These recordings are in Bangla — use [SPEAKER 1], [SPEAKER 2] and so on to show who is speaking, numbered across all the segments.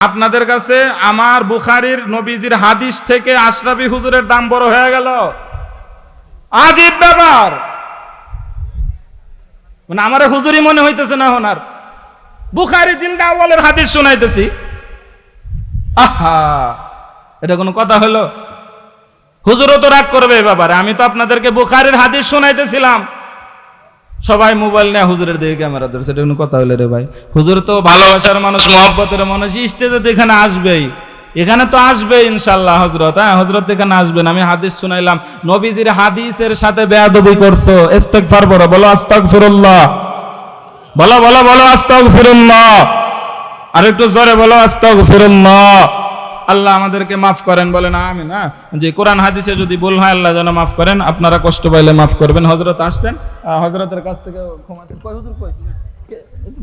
[SPEAKER 1] আপনাদের কাছে আমার বুখারির নবীজির হাদিস থেকে আশরাফি হুজুরের দাম বড় হয়ে গেল। আজীব ব্যাপার। মানে আমার হুজুরই মনে হইতেছে না ওনার বুখারি তিনটা আওয়ালের হাদিস শোনাইতেছি। আহা, এটা কোনো কথা হলো? হুজুরও তো রাগ করবে ব্যাপারে। আমি তো আপনাদেরকে বুখারির হাদিস শোনাইতেছিলাম। সবাই মোবাইল নিয়ে হুজুরের দিকে ক্যামেরা ধরছে এটা কোনো কথা হলো রে ভাই। হুজুর তো ভালোবাসার মানুষ মহব্বতের মানুষ স্টেজে তো এখানে আসবেই। এখানে তো আসবে ইনশাল্লাহ হজরত হ্যাঁ? হজরত এখানে আসবেন। আমি হাদিস শুনাইলাম নবীজির হাদিসের সাথে বেয়াদবি করছ। ইস্তেগফার বলো বলো আস্তাগফিরুল্লাহ। বলো বলো বলো আস্তাগফিরুল্লাহ। আর একটু জোরে বলো আস্তাগফিরুল্লাহ। আল্লাহ আমাদেরকে মাফ করেন বলেন আমি না যে কোরআন হাদিসে যদি ভুল হয় আল্লাহ যেন মাফ করেন। আপনারা কষ্ট পাইলে মাফ করবেন। হজরত আসছেন আহ, হজরতের কাছ থেকে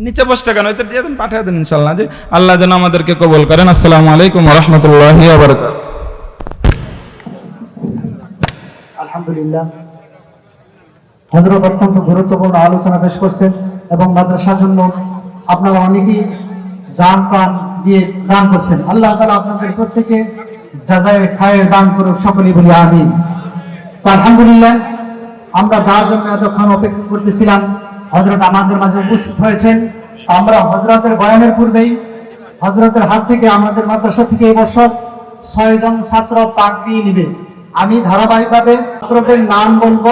[SPEAKER 1] নিচে বসতে কেন? এটা দিয়ে দেন পাঠিয়ে দেন ইনশাল্লাহ যে আল্লাহ যেন আমাদেরকে কবল করেন। আসসালামু আলাইকুম রহমতুল্লাহি
[SPEAKER 2] আলহামদুলিল্লাহ। হজরত অত্যন্ত গুরুত্বপূর্ণ আলোচনা পেশ করছেন এবং মাদ্রাসার জন্য আপনারা অনেকেই জান প্রাণ দিয়ে দান করছেন। আল্লাহ তালা আপনাদের প্রত্যেকে যাজায় খায়ের দান করুক, সকলেই বলি আমি আলহামদুলিল্লাহ, আমরা যার জন্য এতক্ষণ অপেক্ষা করতেছিলাম হজরত আমাদের মাঝে উপস্থিত হয়েছেন। আমরা হজরতের বয়ানের পূর্বেই হজরতের হাত থেকে, আমাদের মাদ্রাসা থেকে এই বছর ছয়জন ছাত্র পাক দিয়ে নিবে। আমি ধারাবাহিকভাবে ছাত্রদের নাম বলব,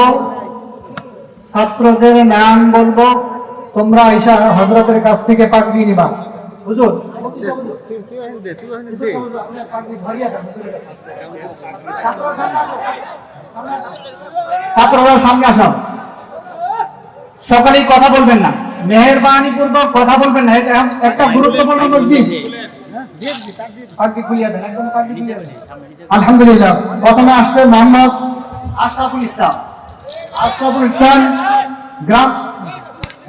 [SPEAKER 2] ছাত্রদের নাম বলব, তোমরা ঈশা হজরতের কাছ থেকে পাক দিয়ে নিবা। হুজুর ছাত্ররা সামনে আসো। সকালেই কথা বলবেন না। মেহরবানি পূর্বক কথা বলবেন না। একটা গুরুত্বপূর্ণ মসজিদ আলহামদুলিল্লাহ। প্রথমে আসছে মোহাম্মদ আশরাফুল ইসলাম। আশরাফুল ইসলাম গ্রাম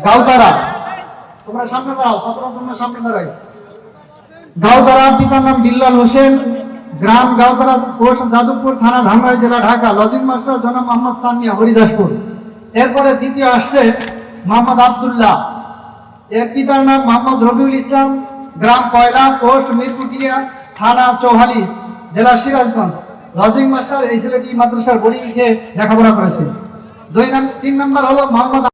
[SPEAKER 2] গাউতারা। তোমরা সামনে দাঁড়াও। ছাত্ররা তোমরা সামনে দাঁড়াই গাউতারা পিতার নাম বিল্লাল হোসেন। গ্রাম গাউতারা পোস্ট যাদবপুর থানা ধামরাই জেলা ঢাকা লজিং মাস্টার জনাব মোহাম্মদ সামিয়া, হরিদাসপুর। এরপরে দ্বিতীয় আসছে মোহাম্মদ আবদুল্লাহ। এর পিতার নাম মোহাম্মদ রবিউল ইসলাম। গ্রাম কয়লা পোস্ট মিরপুটিয়া থানা চৌহালি, জেলা সিরাজগঞ্জ। লজিং মাস্টার এই ছেলেটি মাদ্রাসার বড়ি লিখে লেখাপড়া করেছে। দুই নাম তিন নম্বর হলো মোহাম্মদ